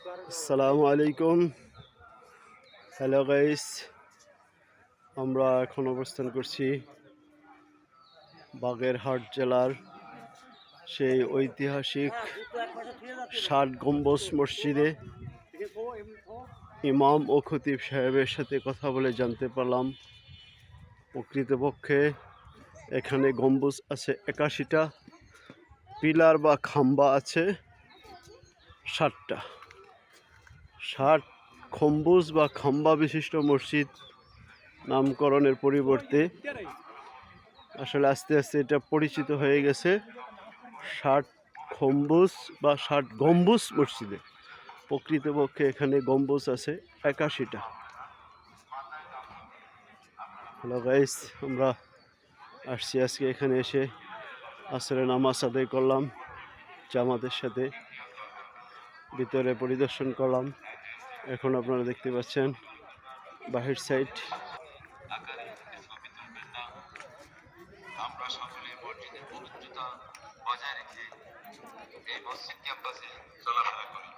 আসসালামু আলাইকুম। Hello guys আমরা এখন অবস্থান করছি বাগেরহাট জেলার সেই ঐতিহাসিক ষাট গম্বুজ মসজিদে ইমাম ও খতিব সাহেবের সাথে কথা বলে জানতে পারলাম। প্রকৃতপক্ষে এখানে গম্বুজ আছে একাশিটা, পিলার বা খাম্বা আছে ষাটটা। ষাট খম্বুজ বা খাম্বা বিশিষ্ট মসজিদ নামকরণের পরিবর্তে আসলে আস্তে আস্তে এটা পরিচিত হয়ে গেছে। ষাট খম্বুজ বা ষাট গম্বুজ মসজিদে প্রকৃতপক্ষে এখানে গম্বুজ আছে একাশিটা। হ্যালো গাইস, আমরা আসছি আজকে এখানে এসে আসরে নামাজ আদায় করলাম, জামাতের সাথে ভিতরে পরিদর্শন করলাম। এখন আপনারা দেখতে পাচ্ছেন বাহির সাইড। আমরা সকলে মসজিদের পবিত্রতা বজায় রেখে এই মসজিদ ক্যাম্পাসে চলাফেরা করি।